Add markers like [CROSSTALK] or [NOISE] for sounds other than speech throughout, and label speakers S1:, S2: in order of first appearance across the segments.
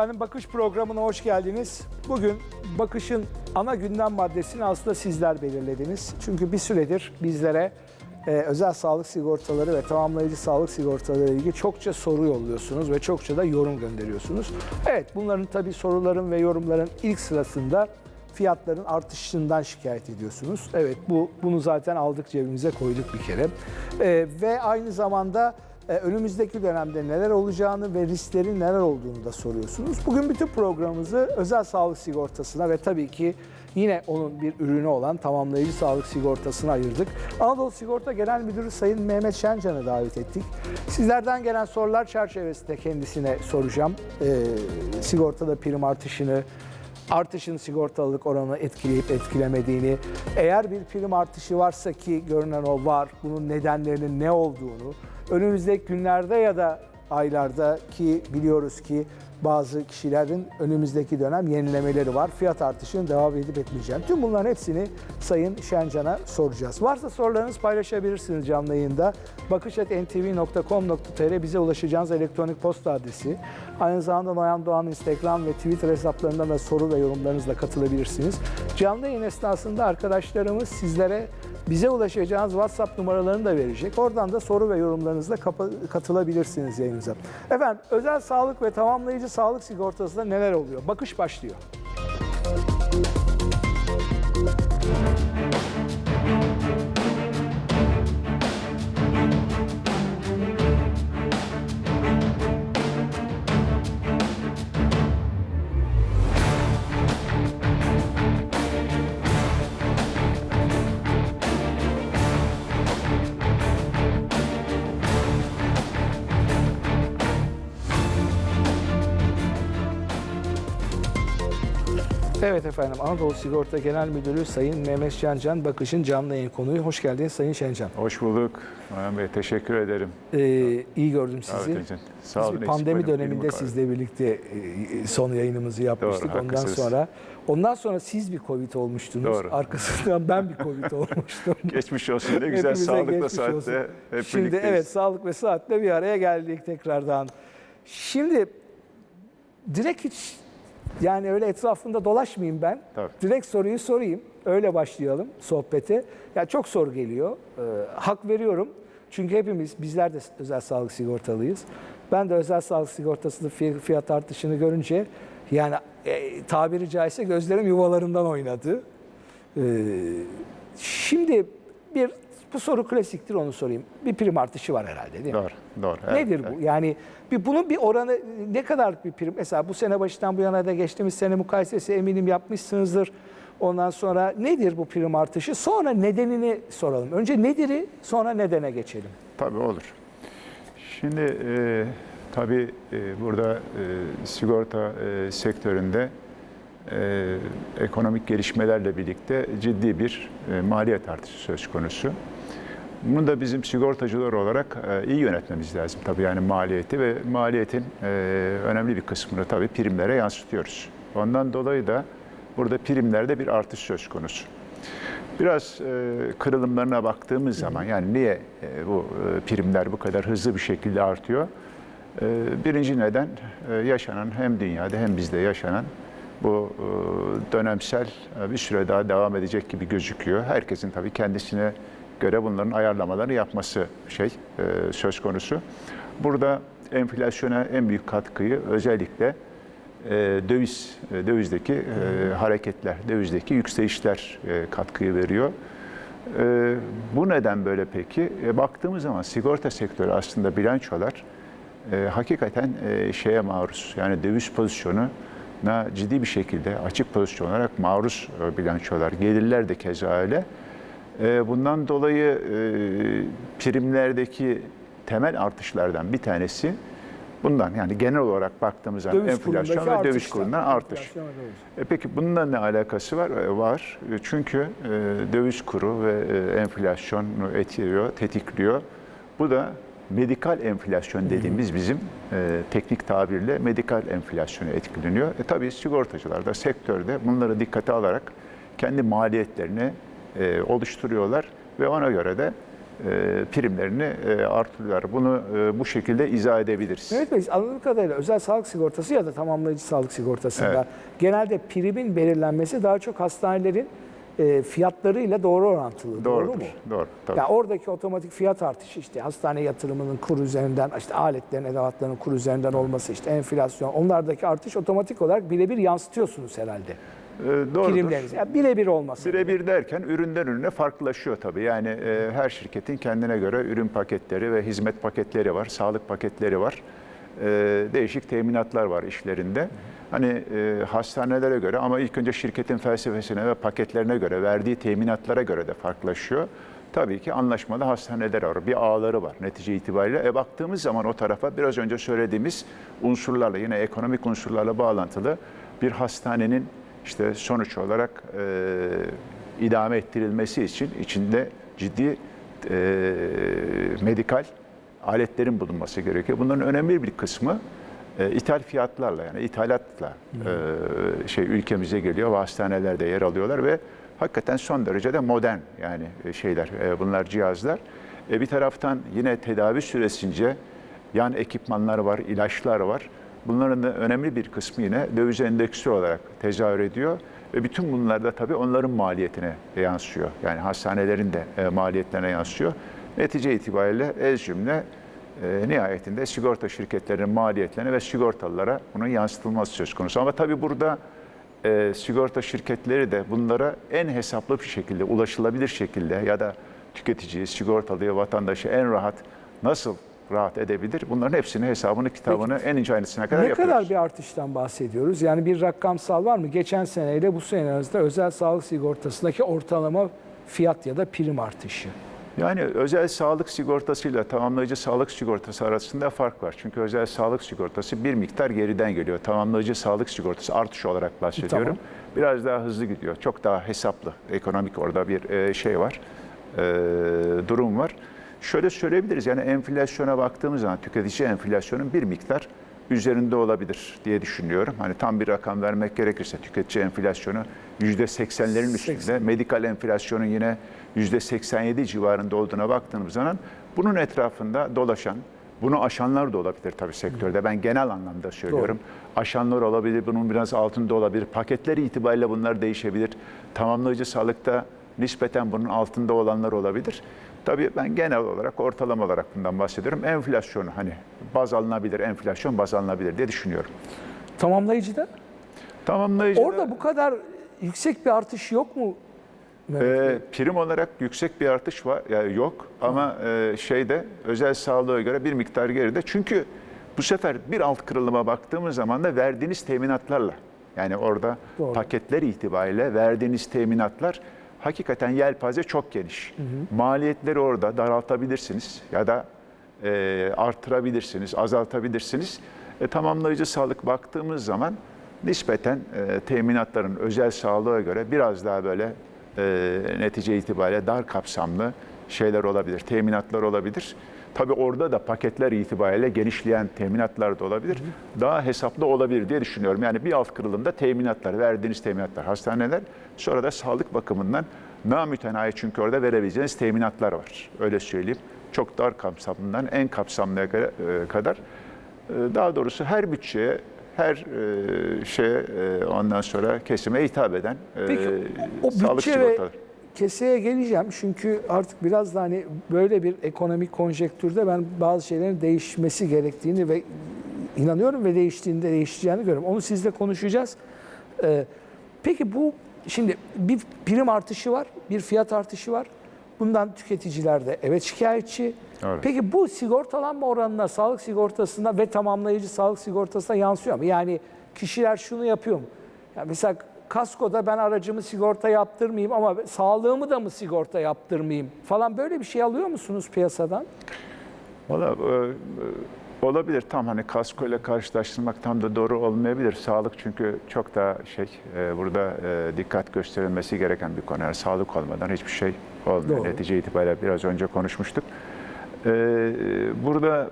S1: Efendim Bakış programına hoş geldiniz. Bugün Bakış'ın ana gündem maddesini aslında sizler belirlediniz. Çünkü bir süredir bizlere e, özel sağlık sigortaları ve tamamlayıcı sağlık sigortaları ile ilgili çokça soru yolluyorsunuz ve çokça da yorum gönderiyorsunuz. Evet bunların tabii soruların ve yorumların ilk sırasında fiyatların artışından şikayet ediyorsunuz. Evet bu bunu zaten aldık cebimize koyduk bir kere. E, ve aynı zamanda önümüzdeki dönemde neler olacağını ve risklerin neler olduğunu da soruyorsunuz. Bugün bütün programımızı özel sağlık sigortasına ve tabii ki yine onun bir ürünü olan tamamlayıcı sağlık sigortasına ayırdık. Anadolu Sigorta Genel Müdürü Sayın Mehmet Şencan'ı davet ettik. Sizlerden gelen sorular çerçevesinde kendisine soracağım. E, sigortada prim artışını, artışın sigortalılık oranını etkileyip etkilemediğini, eğer bir prim artışı varsa ki görünen o var, bunun nedenlerinin ne olduğunu, önümüzdeki günlerde ya da aylarda ki biliyoruz ki bazı kişilerin önümüzdeki dönem yenilemeleri var. Fiyat artışının devam edip etmeyeceğini. Tüm bunların hepsini Sayın Şencan'a soracağız. Varsa sorularınız paylaşabilirsiniz canlı yayında. bakış.ntv.com.tr bize ulaşacağınız elektronik posta adresi. Aynı zamanda Noyan Doğan Instagram ve Twitter hesaplarından da soru ve yorumlarınızla katılabilirsiniz. Canlı yayın esnasında arkadaşlarımız sizlere bize ulaşacağınız WhatsApp numaralarını da verecek. Oradan da soru ve yorumlarınızla katılabilirsiniz yayınımıza. Efendim özel sağlık ve tamamlayıcı sağlık sigortasında neler oluyor? Bakış başlıyor. Evet efendim Anadolu Sigorta Genel Müdürü Sayın Mehmet Şencan Bakış'ın canlı yayın konuyu. Hoş geldiniz Sayın Şencan.
S2: Hoş bulduk. Noyan Bey teşekkür ederim.
S1: Ee, iyi gördüm sizi.
S2: İçin. Sağ
S1: Biz
S2: olun. eksik
S1: pandemi döneminde sizle birlikte e, son yayınımızı yapmıştık.
S2: Doğru,
S1: ondan
S2: haklısınız.
S1: sonra ondan sonra siz bir Covid olmuştunuz.
S2: Doğru.
S1: Arkasından ben bir Covid olmuştum. [LAUGHS]
S2: Geçmiş olsun ne güzel sağlıkla saatte
S1: olsun.
S2: hep
S1: Şimdi
S2: birlikteyiz.
S1: evet sağlık ve saatle bir araya geldik tekrardan. Şimdi direkt hiç yani öyle etrafında dolaşmayayım ben.
S2: Tabii.
S1: Direkt soruyu sorayım. Öyle başlayalım sohbete. Ya çok soru geliyor. Ee, hak veriyorum. Çünkü hepimiz bizler de özel sağlık sigortalıyız. Ben de özel sağlık sigortasının fi- fiyat artışını görünce yani e, tabiri caizse gözlerim yuvalarından oynadı. Ee, şimdi bir bu soru klasiktir onu sorayım. Bir prim artışı var herhalde değil mi?
S2: Doğru, doğru. evet,
S1: Nedir
S2: evet.
S1: bu? Yani bir bunun bir oranı ne kadar bir prim? Mesela bu sene başından bu yana da geçtiğimiz sene mukayesesi eminim yapmışsınızdır. Ondan sonra nedir bu prim artışı? Sonra nedenini soralım. Önce nedir'i sonra nedene geçelim.
S2: Tabii olur. Şimdi e, tabii e, burada e, sigorta e, sektöründe e, ekonomik gelişmelerle birlikte ciddi bir e, maliyet artışı söz konusu. Bunu da bizim sigortacılar olarak e, iyi yönetmemiz lazım tabii yani maliyeti ve maliyetin e, önemli bir kısmını tabii primlere yansıtıyoruz. Ondan dolayı da burada primlerde bir artış söz konusu. Biraz e, kırılımlarına baktığımız zaman yani niye bu primler bu kadar hızlı bir şekilde artıyor? Birinci neden yaşanan hem dünyada hem bizde yaşanan bu dönemsel bir süre daha devam edecek gibi gözüküyor. Herkesin tabii kendisine göre bunların ayarlamalarını yapması şey e, söz konusu. Burada enflasyona en büyük katkıyı özellikle e, döviz e, dövizdeki e, hareketler, dövizdeki yükselişler e, katkıyı veriyor. E, bu neden böyle peki? E, baktığımız zaman sigorta sektörü aslında bilançolar e, hakikaten e, şeye maruz. Yani döviz pozisyonuna ciddi bir şekilde açık pozisyon olarak maruz e, bilançolar. Gelirler de keza öyle. E, bundan dolayı e, primlerdeki temel artışlardan bir tanesi bundan yani genel olarak baktığımız zaman
S1: Döviz
S2: enflasyon ve döviz kurundan artış. E peki bununla ne alakası var? E, Var. E, Çünkü e, döviz kuru ve enflasyonu etkiliyor, tetikliyor. Bu da medikal enflasyon dediğimiz bizim e, teknik tabirle medikal enflasyonu etkileniyor. E tabii sigortacılar da sektörde bunları dikkate alarak kendi maliyetlerini e, oluşturuyorlar ve ona göre de e, primlerini e, artırıyorlar. Bunu e, bu şekilde izah edebiliriz.
S1: Mehmet Bey anladığım kadarıyla özel sağlık sigortası ya da tamamlayıcı sağlık sigortasında
S2: Evet.
S1: genelde primin belirlenmesi daha çok hastanelerin e, fiyatlarıyla doğru orantılı. Doğru
S2: Doğrudur.
S1: mu?
S2: Doğru. Tabii.
S1: Yani oradaki otomatik fiyat artışı işte hastane yatırımının kur üzerinden, işte aletlerin, edevatların kur üzerinden olması, işte enflasyon, onlardaki artış otomatik olarak birebir yansıtıyorsunuz herhalde.
S2: E, doğrudur.
S1: Primleriniz. Yani birebir olması.
S2: Birebir derken üründen ürüne farklılaşıyor tabii. Yani e, her şirketin kendine göre ürün paketleri ve hizmet paketleri var, sağlık paketleri var. E, değişik teminatlar var işlerinde. Hani e, hastanelere göre ama ilk önce şirketin felsefesine ve paketlerine göre, verdiği teminatlara göre de farklılaşıyor. Tabii ki anlaşmalı hastaneler var, bir ağları var netice itibariyle. E baktığımız zaman o tarafa biraz önce söylediğimiz unsurlarla, yine ekonomik unsurlarla bağlantılı bir hastanenin işte sonuç olarak e, idame ettirilmesi için içinde ciddi e, medikal aletlerin bulunması gerekiyor. Bunların önemli bir kısmı e, ithal fiyatlarla yani ithalatla e, şey ülkemize geliyor ve hastanelerde yer alıyorlar ve hakikaten son derece de modern yani e, şeyler e, bunlar cihazlar. E, bir taraftan yine tedavi süresince yan ekipmanlar var, ilaçlar var. Bunların da önemli bir kısmı yine döviz endeksi olarak tezahür ediyor. Ve bütün bunlar da tabii onların maliyetine yansıyor. Yani hastanelerin de e, maliyetlerine yansıyor. Netice itibariyle ez cümle e, nihayetinde sigorta şirketlerinin maliyetlerine ve sigortalılara bunun yansıtılması söz konusu. Ama tabii burada e, sigorta şirketleri de bunlara en hesaplı bir şekilde, ulaşılabilir şekilde ya da tüketiciyi, sigortalıyı, vatandaşı en rahat nasıl rahat edebilir? Bunların hepsini hesabını, kitabını en ince ayrıntısına kadar
S1: Ne
S2: yapıyoruz.
S1: kadar bir artıştan bahsediyoruz? Yani bir rakamsal var mı? Geçen seneyle bu sene arasında özel sağlık sigortasındaki ortalama fiyat ya da prim artışı.
S2: Yani özel sağlık sigortasıyla tamamlayıcı sağlık sigortası arasında fark var. Çünkü özel sağlık sigortası bir miktar geriden geliyor. Tamamlayıcı sağlık sigortası artış olarak bahsediyorum.
S1: Tamam.
S2: Biraz daha hızlı gidiyor. Çok daha hesaplı. Ekonomik orada bir e, şey var. e, durum var. Şöyle söyleyebiliriz. Yani enflasyona baktığımız zaman tüketici enflasyonun bir miktar üzerinde olabilir diye düşünüyorum. Hani tam bir rakam vermek gerekirse tüketici enflasyonu %80'lerin üstünde.
S1: 80.
S2: Medikal enflasyonun yine %87 civarında olduğuna baktığımız zaman bunun etrafında dolaşan, bunu aşanlar da olabilir tabii sektörde. Ben genel anlamda söylüyorum. Aşanlar olabilir, bunun biraz altında olabilir. Paketleri itibariyle bunlar değişebilir. Tamamlayıcı sağlıkta nispeten bunun altında olanlar olabilir. Tabii ben genel olarak ortalama olarak bundan bahsediyorum. Enflasyonu hani baz alınabilir, enflasyon baz alınabilir diye düşünüyorum.
S1: Tamamlayıcıda
S2: Tamamlayıcı
S1: orada bu kadar yüksek bir artış yok mu?
S2: Ee, prim olarak yüksek bir artış var, yani yok ama e, şeyde özel sağlığa göre bir miktar geride. Çünkü bu sefer bir alt kırılıma baktığımız zaman da verdiğiniz teminatlarla yani orada
S1: Doğru.
S2: paketler itibariyle verdiğiniz teminatlar hakikaten yelpaze çok geniş. Maliyetleri orada daraltabilirsiniz ya da e, artırabilirsiniz, azaltabilirsiniz. E, tamamlayıcı sağlık baktığımız zaman nispeten e, teminatların özel sağlığa göre biraz daha böyle e, netice itibariyle dar kapsamlı şeyler olabilir, teminatlar olabilir. Tabii orada da paketler itibariyle genişleyen teminatlar da olabilir. Daha hesaplı olabilir diye düşünüyorum. Yani bir alt kırılımda teminatlar, verdiğiniz teminatlar, hastaneler, sonra da sağlık bakımından namütenayi çünkü orada verebileceğiniz teminatlar var. Öyle söyleyeyim. Çok dar kapsamından en kapsamlıya kadar- e, kadar. E, Daha doğrusu her bütçeye, her e, şeye ondan sonra kesime hitap eden
S1: Peki o
S2: sağlık
S1: bütçe ve. Keseye geleceğim. Çünkü artık biraz da hani böyle bir ekonomik konjektürde ben bazı şeylerin değişmesi gerektiğini ve inanıyorum ve değiştiğinde değişeceğini görüyorum. Onu sizle konuşacağız. Ee, peki bu şimdi bir prim artışı var, bir fiyat artışı var. Bundan tüketiciler de evet şikayetçi.
S2: Evet.
S1: Peki bu sigortalanma oranına sağlık sigortasına ve tamamlayıcı sağlık sigortasına yansıyor mu? Yani kişiler şunu yapıyor mu? Yani mesela kaskoda ben aracımı sigorta yaptırmayayım ama sağlığımı da mı sigorta yaptırmayayım falan böyle bir şey alıyor musunuz piyasadan?
S2: Valla e, e, olabilir tam hani kasko ile karşılaştırmak tam da doğru olmayabilir. Sağlık çünkü çok daha şey e, burada dikkat gösterilmesi gereken bir konu. Yani sağlık olmadan hiçbir şey olmuyor.
S1: Doğru.
S2: Netice itibariyle biraz önce konuşmuştuk. Burada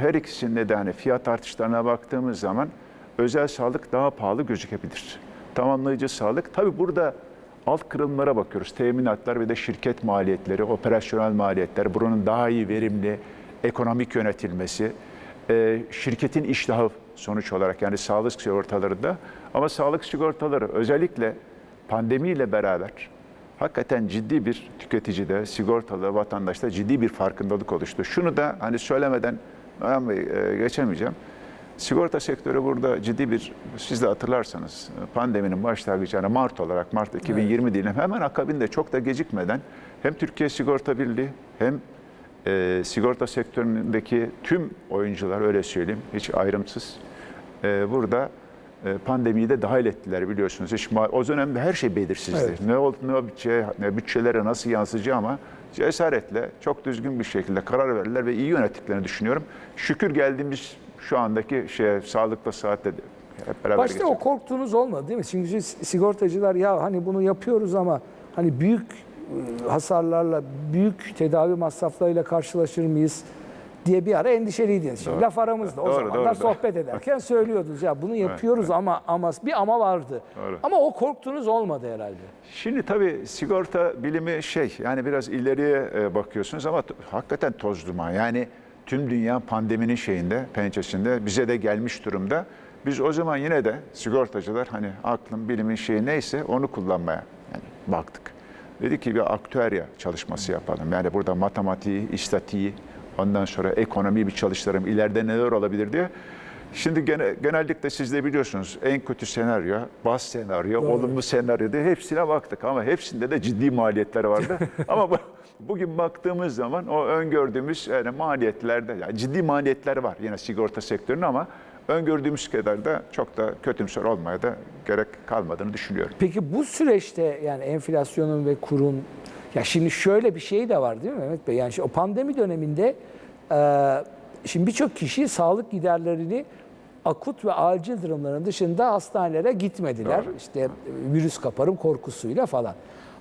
S2: her ikisinde de hani fiyat artışlarına baktığımız zaman özel sağlık daha pahalı gözükebilir. Tamamlayıcı sağlık tabii burada alt kırılımlara bakıyoruz. Teminatlar ve de şirket maliyetleri, operasyonel maliyetler, buranın daha iyi verimli, ekonomik yönetilmesi, e, şirketin iştahı sonuç olarak yani sağlık sigortalarında ama sağlık sigortaları özellikle pandemiyle beraber hakikaten ciddi bir tüketicide, sigortalı vatandaşta ciddi bir farkındalık oluştu. Şunu da hani söylemeden e, geçemeyeceğim. Sigorta sektörü burada ciddi bir, siz de hatırlarsanız pandeminin başlangıcı yani Mart olarak, Mart 2020 diyelim hemen akabinde çok da gecikmeden hem Türkiye Sigorta Birliği hem e, sigorta sektöründeki tüm oyuncular öyle söyleyeyim hiç ayrımsız e, burada e, pandemiyi de dahil ettiler biliyorsunuz. Hiç, o dönemde her şey belirsizdi.
S1: Evet.
S2: Ne oldu, ne bütçe, ne bütçelere nasıl yansıyacağı ama cesaretle çok düzgün bir şekilde karar verdiler ve iyi yönettiklerini düşünüyorum. Şükür geldiğimiz şu andaki şeye sağlıkla saatte de hep beraber
S1: Başta o
S2: geçelim.
S1: korktuğunuz olmadı değil mi? Çünkü sigortacılar ya hani bunu yapıyoruz ama hani büyük e, hasarlarla, büyük tedavi masraflarıyla karşılaşır mıyız diye bir ara endişeliydiniz. Şimdi
S2: Doğru.
S1: laf aramızda o
S2: Doğru,
S1: zamanlar
S2: doğru, doğru.
S1: sohbet ederken [LAUGHS] söylüyordunuz ya bunu yapıyoruz ama ama bir ama vardı.
S2: Doğru.
S1: Ama o korktuğunuz olmadı herhalde.
S2: Şimdi tabii sigorta bilimi şey yani biraz ileriye e, bakıyorsunuz ama hakikaten toz duman. Yani tüm dünya pandeminin şeyinde, pençesinde bize de gelmiş durumda. Biz o zaman yine de sigortacılar hani aklın bilimin şeyi neyse onu kullanmaya yani baktık. Dedi ki bir aktüerya çalışması yapalım. Yani burada matematiği, istatiği, ondan sonra ekonomiyi bir çalıştıralım. İleride neler olabilir diye. Şimdi gene, genellikle siz de biliyorsunuz en kötü senaryo, bas senaryo, olumlu senaryo diye hepsine baktık ama hepsinde de ciddi maliyetler vardı. [LAUGHS] ama bu, bugün baktığımız zaman o öngördüğümüz yani maliyetlerde yani ciddi maliyetler var yine sigorta sektörünün ama öngördüğümüz kadar da çok da kötümser olmaya da gerek kalmadığını düşünüyorum.
S1: Peki bu süreçte yani enflasyonun ve kurun ya şimdi şöyle bir şey de var değil mi Mehmet Bey? Yani o pandemi döneminde e, şimdi birçok kişi sağlık giderlerini akut ve acil durumların dışında hastanelere gitmediler. İşte e, virüs kaparım korkusuyla falan.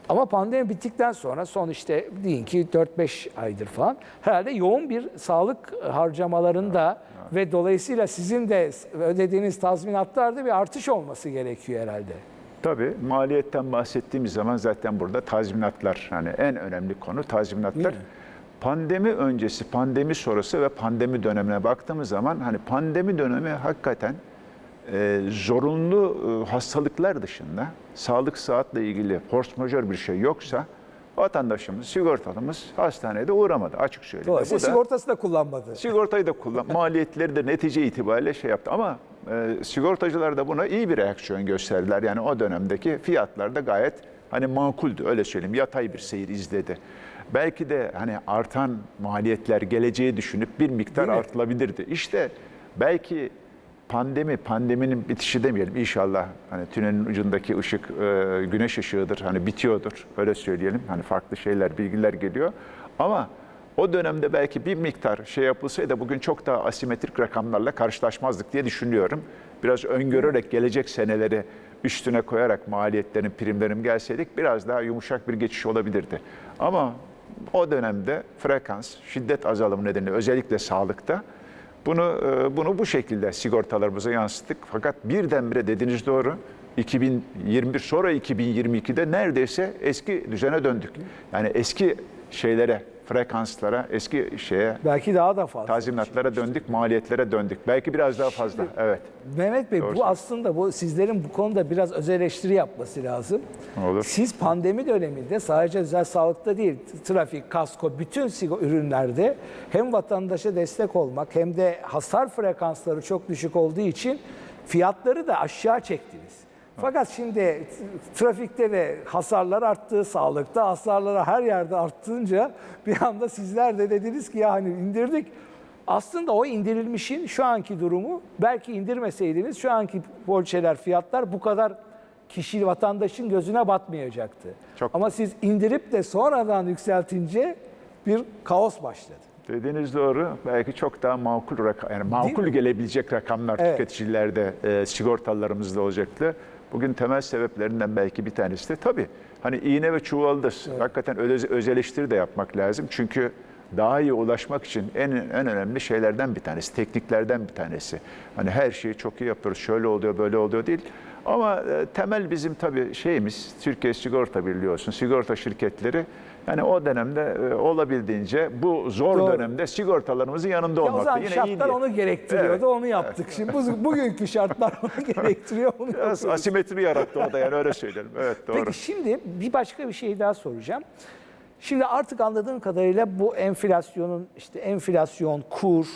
S1: Ama pandemi bittikten sonra son işte deyin ki 4-5 aydır falan herhalde yoğun bir sağlık harcamalarında ve dolayısıyla sizin de ödediğiniz tazminatlarda bir artış olması gerekiyor herhalde.
S2: Tabii maliyetten bahsettiğimiz zaman zaten burada tazminatlar hani en önemli konu tazminatlar. Pandemi öncesi, pandemi sonrası ve pandemi dönemine baktığımız zaman hani pandemi dönemi hakikaten e, zorunlu e, hastalıklar dışında sağlık saatle ilgili force majeure bir şey yoksa vatandaşımız, sigortalımız hastanede uğramadı açık söyleyeyim.
S1: Dolayısıyla
S2: Bu da-
S1: sigortası da kullanmadı.
S2: Sigortayı da kullan, [LAUGHS] maliyetleri de netice itibariyle şey yaptı. Ama e, sigortacılar da buna iyi bir reaksiyon gösterdiler. Yani o dönemdeki fiyatlar da gayet hani makuldü öyle söyleyeyim. Yatay bir seyir izledi. Belki de hani artan maliyetler geleceği düşünüp bir miktar artılabilirdi. İşte belki pandemi, pandeminin bitişi demeyelim inşallah. Hani tünelin ucundaki ışık e, güneş ışığıdır. Hani bitiyordur öyle söyleyelim. Hani farklı şeyler, bilgiler geliyor. Ama o dönemde belki bir miktar şey yapılsaydı bugün çok daha asimetrik rakamlarla karşılaşmazdık diye düşünüyorum. Biraz öngörerek gelecek seneleri üstüne koyarak maliyetlerin, primlerin gelseydik biraz daha yumuşak bir geçiş olabilirdi. Ama o dönemde frekans, şiddet azalımı nedeniyle özellikle sağlıkta bunu e, bunu bu şekilde sigortalarımıza yansıttık. Fakat birdenbire dediğiniz doğru. 2021 sonra 2022'de neredeyse eski düzene döndük. Yani eski şeylere, frekanslara, eski şeye,
S1: Belki daha da fazla.
S2: tazminatlara döndük, maliyetlere döndük. Belki biraz daha fazla. Evet.
S1: Mehmet Bey
S2: Doğru
S1: bu aslında bu sizlerin bu konuda biraz öz eleştiri yapması lazım.
S2: Olur.
S1: Siz pandemi döneminde sadece özel sağlıkta değil, trafik, kasko, bütün sigo- ürünlerde hem vatandaşa destek olmak hem de hasar frekansları çok düşük olduğu için fiyatları da aşağı çektiniz. Fakat şimdi trafikte de hasarlar arttı, sağlıkta hasarlar her yerde arttınca bir anda sizler de dediniz ki ya hani indirdik. Aslında o indirilmişin şu anki durumu belki indirmeseydiniz şu anki poliçeler fiyatlar bu kadar kişi vatandaşın gözüne batmayacaktı.
S2: Çok-
S1: Ama siz indirip de sonradan yükseltince bir kaos başladı.
S2: Dediğiniz doğru. Belki çok daha makul rakam, yani makul gelebilecek rakamlar
S1: Evet.
S2: tüketicilerde, e, sigortalarımızda olacaktı. Bugün temel sebeplerinden belki bir tanesi de tabii hani iğne ve çuvaldır. Hakikaten öz, öz eleştiri de yapmak lazım. Çünkü daha iyi ulaşmak için en en önemli şeylerden bir tanesi, tekniklerden bir tanesi. Hani her şeyi çok iyi yapıyoruz, şöyle oluyor, böyle oluyor değil. Ama e, temel bizim tabii şeyimiz Türkiye Sigorta Birliği olsun, sigorta şirketleri yani o dönemde e, olabildiğince bu zor
S1: Doğru.
S2: dönemde sigortalarımızın yanında
S1: Ya o
S2: olmakta.
S1: zaman
S2: Yine
S1: şartlar
S2: niyet.
S1: onu gerektiriyordu,
S2: Evet.
S1: onu yaptık. Şimdi bu, bugünkü şartlar [LAUGHS] onu gerektiriyor, onu
S2: Biraz
S1: yapıyoruz.
S2: asimetri yarattı o da yani öyle söyleyelim. Evet doğru.
S1: Peki şimdi bir başka bir şey daha soracağım. Şimdi artık anladığım kadarıyla bu enflasyonun işte enflasyon, kur,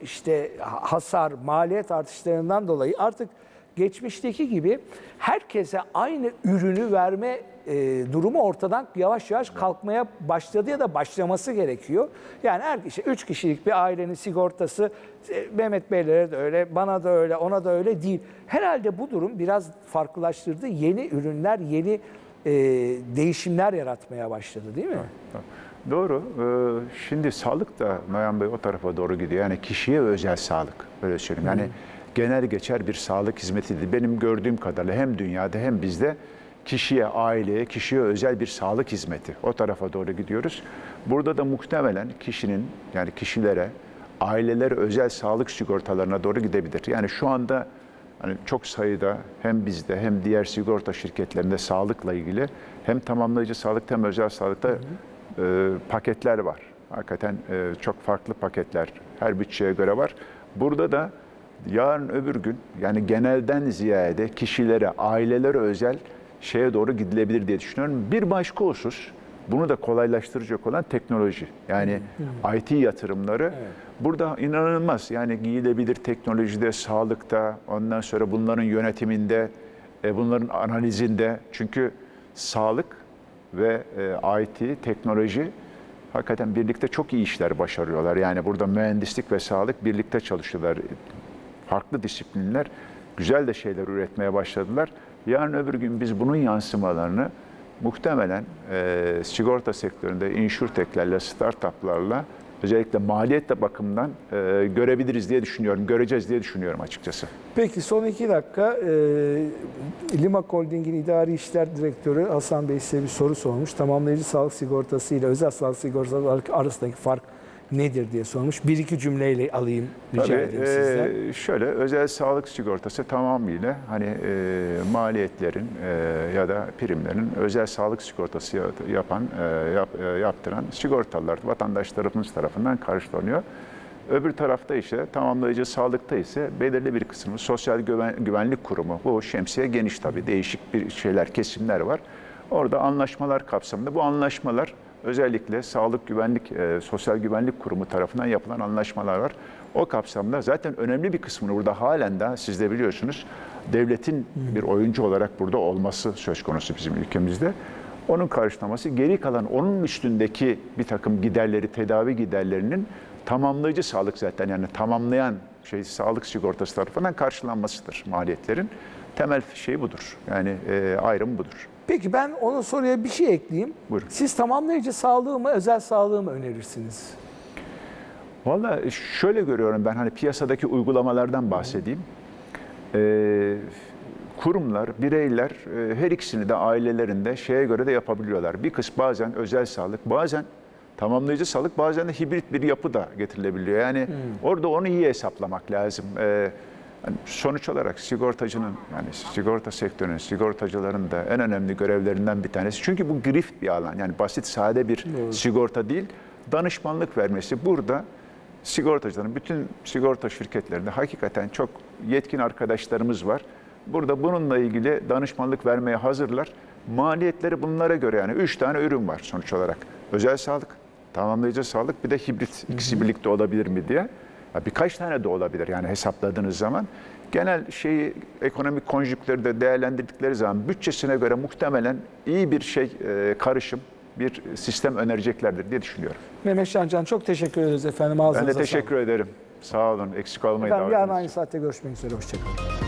S1: işte hasar, maliyet artışlarından dolayı artık geçmişteki gibi herkese aynı ürünü verme e, durumu ortadan yavaş yavaş kalkmaya başladı ya da başlaması gerekiyor. Yani her işte üç kişilik bir ailenin sigortası e, Mehmet Beylere de öyle, bana da öyle, ona da öyle değil. Herhalde bu durum biraz farklılaştırdı. Yeni ürünler, yeni e, değişimler yaratmaya başladı değil mi?
S2: Doğru. Ee, Şimdi sağlık da Noyan Bey o tarafa doğru gidiyor. Yani kişiye özel sağlık. Öyle söyleyeyim. Yani genel geçer bir sağlık hizmetidir. Benim gördüğüm kadarıyla hem dünyada hem bizde kişiye, aileye, kişiye özel bir sağlık hizmeti. O tarafa doğru gidiyoruz. Burada da muhtemelen kişinin yani kişilere, ailelere özel sağlık sigortalarına doğru gidebilir. Yani şu anda Hani çok sayıda hem bizde hem diğer sigorta şirketlerinde sağlıkla ilgili hem tamamlayıcı sağlık hem özel sağlıkta e, paketler var. Hakikaten e, çok farklı paketler her bütçeye göre var. Burada da yarın öbür gün yani genelden ziyade kişilere, ailelere özel şeye doğru gidilebilir diye düşünüyorum. Bir başka husus bunu da kolaylaştıracak olan teknoloji. Yani IT yatırımları burada inanılmaz. Yani giyilebilir teknolojide, sağlıkta, ondan sonra bunların yönetiminde, e, bunların analizinde. Çünkü sağlık ve e, IT, teknoloji hakikaten birlikte çok iyi işler başarıyorlar. Yani burada mühendislik ve sağlık birlikte çalışıyorlar. Farklı disiplinler güzel de şeyler üretmeye başladılar. Yarın öbür gün biz bunun yansımalarını muhtemelen e, sigorta sektöründe insurtech'lerle, startup'larla özellikle maliyet bakımından e, görebiliriz diye düşünüyorum, göreceğiz diye düşünüyorum açıkçası.
S1: Peki son iki dakika e, Lima Holding'in idari işler direktörü Hasan Bey size bir soru sormuş. Tamamlayıcı sağlık sigortası ile özel sağlık sigortası arasındaki fark nedir diye sormuş. Bir iki cümleyle alayım rica
S2: Tabii,
S1: edeyim
S2: e,
S1: sizden.
S2: şöyle özel sağlık sigortası tamamıyla hani e, maliyetlerin e, ya da primlerin özel sağlık sigortası ya- yapan e, yap- e, yaptıran sigortalılar vatandaşlarımız tarafından karşılanıyor. Öbür tarafta ise tamamlayıcı sağlıkta ise belirli bir kısmı sosyal güven- güvenlik kurumu. Bu şemsiye geniş tabii değişik bir şeyler, kesimler var. Orada anlaşmalar kapsamında bu anlaşmalar özellikle Sağlık Güvenlik, e, Sosyal Güvenlik Kurumu tarafından yapılan anlaşmalar var. O kapsamda zaten önemli bir kısmını burada halen de siz de biliyorsunuz devletin bir oyuncu olarak burada olması söz konusu bizim ülkemizde. Onun karşılaması geri kalan onun üstündeki bir takım giderleri, tedavi giderlerinin tamamlayıcı sağlık zaten yani tamamlayan şey sağlık sigortası tarafından karşılanmasıdır maliyetlerin. Temel şeyi budur. Yani e, ayrım budur.
S1: Peki ben onun soruya bir şey ekleyeyim.
S2: Buyurun.
S1: Siz tamamlayıcı sağlığı mı özel sağlığı mı önerirsiniz?
S2: Valla şöyle görüyorum ben hani piyasadaki uygulamalardan bahsedeyim. Ee, kurumlar, bireyler e, her ikisini de ailelerinde şeye göre de yapabiliyorlar. Bir kısmı bazen özel sağlık, bazen tamamlayıcı sağlık, bazen de hibrit bir yapı da getirilebiliyor. Yani orada onu iyi hesaplamak lazım. Ee, hani sonuç olarak sigortacının yani sigorta sektörünün, sigortacıların da en önemli görevlerinden bir tanesi. Çünkü bu grift bir alan. Yani basit, sade bir sigorta değil. Danışmanlık vermesi burada sigortacıların, bütün sigorta şirketlerinde hakikaten çok yetkin arkadaşlarımız var. Burada bununla ilgili danışmanlık vermeye hazırlar. Maliyetleri bunlara göre yani üç tane ürün var sonuç olarak. Özel sağlık, tamamlayıcı sağlık bir de hibrit ikisi birlikte olabilir mi diye. Birkaç tane de olabilir yani hesapladığınız zaman. Genel şeyi ekonomik konjüktürü de değerlendirdikleri zaman bütçesine göre muhtemelen iyi bir şey e, karışım, bir sistem önereceklerdir diye düşünüyorum.
S1: Mehmet Şancan çok teşekkür ederiz efendim. Ağzınıza
S2: Ben de teşekkür ederim. Sağ olun. Eksik olmayın.
S1: Efendim yarın aynı saatte görüşmek üzere. Hoşçakalın.